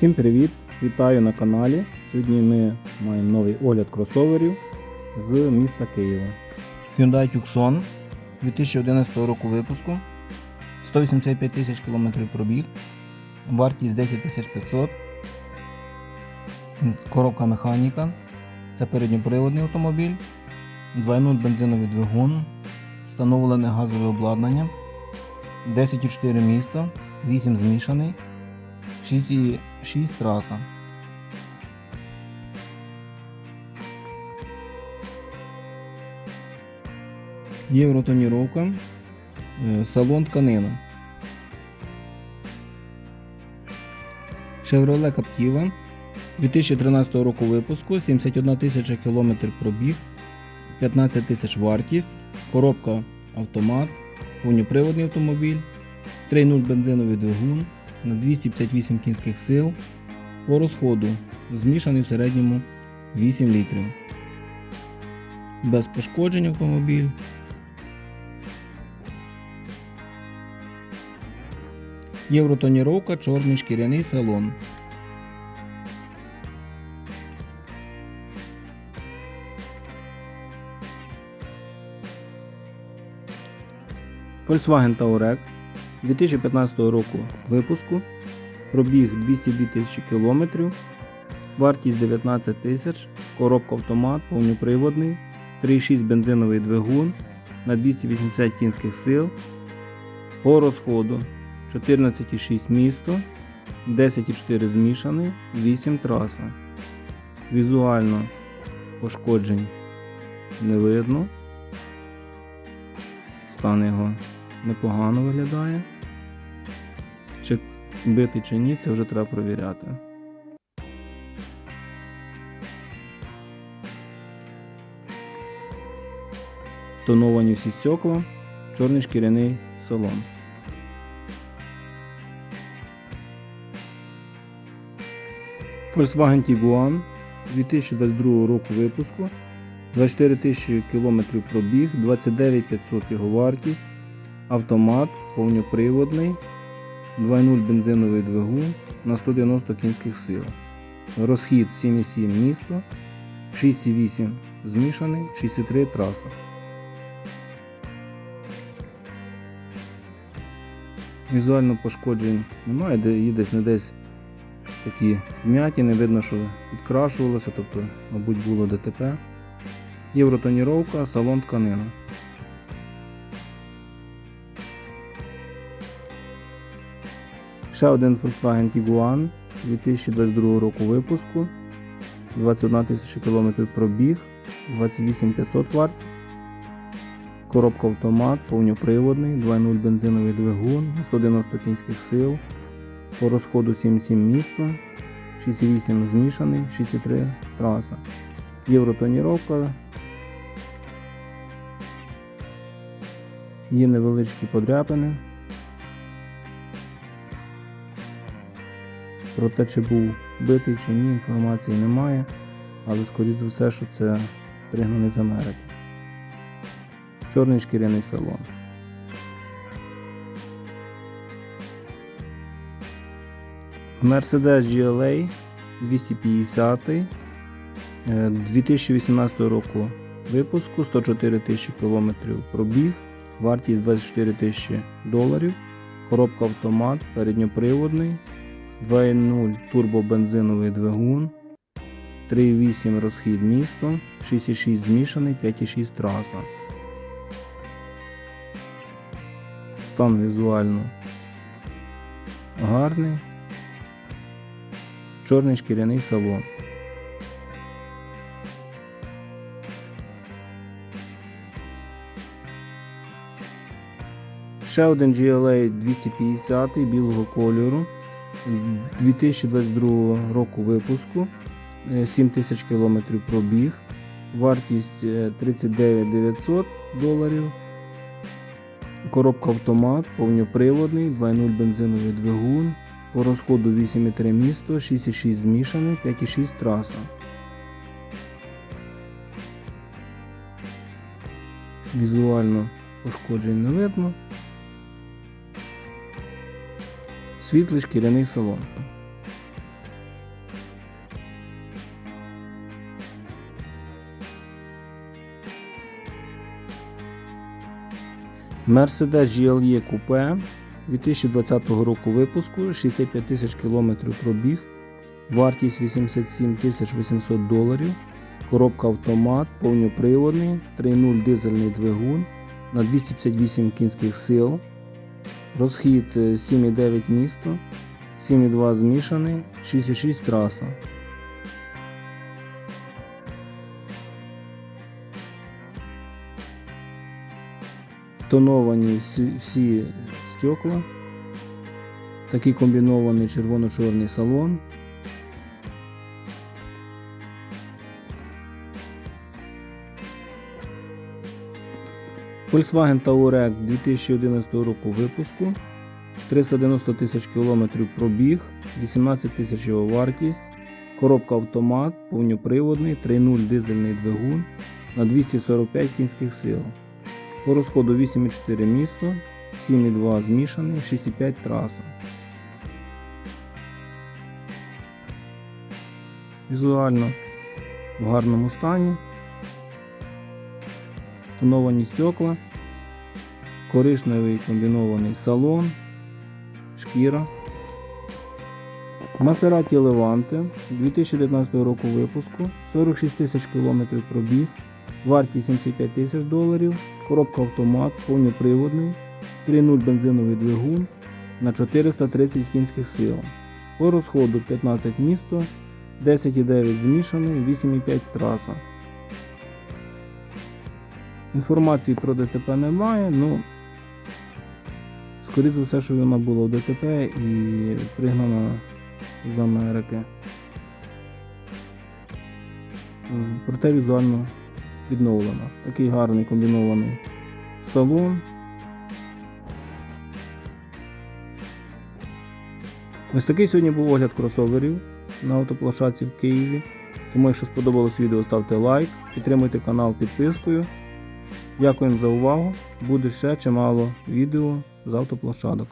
Всім привіт! Вітаю на каналі. Сьогодні ми маємо новий огляд кросоверів з міста Києва. Hyundai Tucson 2011 року випуску. 185 тисяч кілометрів пробіг. Вартість 10 500. Коробка механіка. Це передньоприводний автомобіль. 2.0 бензиновий двигун. Встановлене газове обладнання. 10,4 місто, 8 змішаний. 6,6 траса. Євротоніровка. Е, Салон тканина. Chevrolet Captiva 2013 року випуску, 71 тисяча кілометрів пробіг, 15 тисяч вартість, коробка автомат, повноприводний автомобіль, 3.0 бензиновий двигун на 258 кінських сил. По розходу змішаний в середньому 8 літрів. Без пошкоджень автомобіль. Євротоніровка, чорний шкіряний салон. Volkswagen Touareg 2015 року випуску. Пробіг 202 тисячі кілометрів. Вартість 19 тисяч. Коробка автомат, повноприводний. 3,6 бензиновий двигун на 280 кінських сил. По розходу 14,6 місто, 10,4 змішаний, 8 траса. Візуально пошкоджень не видно. Стан його непогано виглядає. Чи битий чи ні, це вже треба провіряти. Тоновані всі стекла, чорний шкіряний салон. Volkswagen Tiguan 2022 року випуску. 24 тисячі кілометрів пробіг, 29 500 його вартість, автомат повноприводний, 2.0 бензиновий двигун на 190 кінських сил. Розхід 7,7 місто, 6,8 змішаний, 6,3 траса. Візуально пошкоджень немає, де є десь не десь такі вмятини, видно, що підкрашувалося, тобто, мабуть, було ДТП. Євротоніровка, салон тканина. Ще один Volkswagen Tiguan 2022 року випуску. 21 тисяча кілометрів пробіг, 28 500 вартість. Коробка автомат, повноприводний, 2.0 бензиновий двигун, 190 кінських сил. По розходу 7,7 місто, 6,8 змішаний, 6,3 траса. Євротоніровка. Є невеличкі подряпини. Про те, чи був битий чи ні, інформації немає, але скоріше за все, що це пригнаний з Америки. Чорний шкіряний салон. Mercedes GLA 250 е, 2018 року випуску 104 тисячі кілометрів пробіг, вартість 24 тисячі доларів, коробка автомат, передньоприводний, 2.0 турбобензиновий двигун, 3.8 розхід місто, 6.6 змішаний, 5.6 траса. Стан візуально гарний. Чорний шкіряний салон. Ще один GLA 250 білого кольору 2022 року випуску. 7 тисяч кілометрів пробіг. Вартість е, 39 900 доларів. Коробка автомат, повноприводний, 2.0 бензиновий двигун. По розходу 8,3 місто, 6,6 змішаний, 5,6 траса. Візуально пошкоджень не видно світлий шкіряний салон. Mercedes GLE Coupe 2020 року випуску 65 тисяч кілометрів пробіг, вартість 87 тисяч 800 доларів, коробка автомат, повноприводний, 3.0 дизельний двигун на 258 кінських сил розхід е, 7,9 місто, 7,2 змішаний, 6,6 траса. Тоновані всі стекла. Такий комбінований червоно-чорний салон. Volkswagen Touareg 2011 року випуску. 390 тисяч кілометрів пробіг, 18 тисяч його вартість, коробка автомат, повноприводний, 3.0 дизельний двигун на 245 кінських сил. По розходу 8,4 місто, 7,2 змішаний, 6,5 траса. Візуально в гарному стані. Тоновані стекла, коричневий комбінований салон, шкіра. Maserati Levante 2019 року випуску, 46 тисяч кілометрів пробіг, вартість 75 тисяч доларів, коробка автомат, повноприводний, 3.0 бензиновий двигун на 430 кінських сил. По розходу 15 місто, 10,9 змішаний, 8,5 траса. Інформації про ДТП немає, ну скоріше за все, що вона була в ДТП і пригнана з Америки. Проте візуально відновлена. Такий гарний комбінований салон. Ось такий сьогодні був огляд кросоверів на автоплощадці в Києві. Тому, якщо сподобалось відео, ставте лайк, підтримуйте канал підпискою. Дякуємо за увагу. Буде ще чимало відео з автоплощадок.